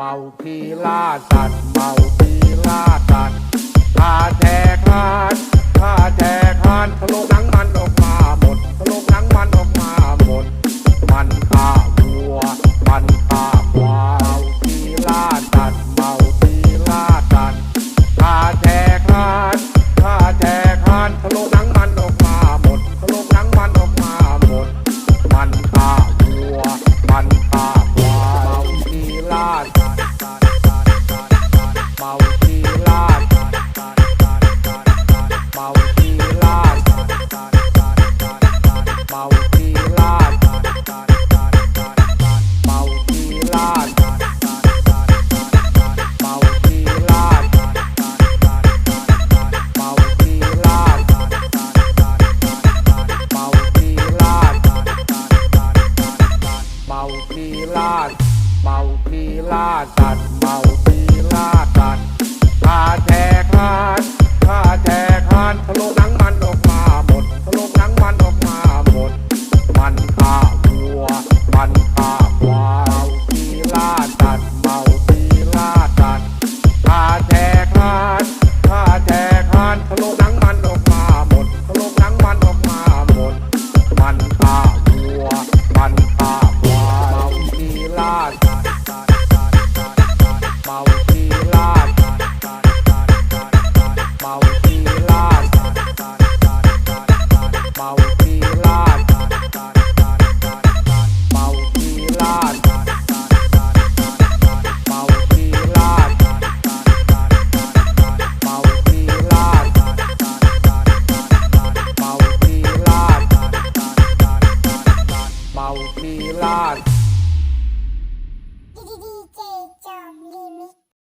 เมาพีล่าสัดเมาพีล่าสัดว์ข้าแจกหานข้าแจกหานทะลุ ล่าเมาปีล่าสัตเมาปีล่าสัตข้าแทกคานข้าแทกคานทะลุหนังมันออกมาหมดทะลุหนังมันออกมาหมด มันฆ่าวัว มันฆ่าควายปีล่าสัตเมาปีล่าสัตข้าแทกคานข้าแทกคานทะลุ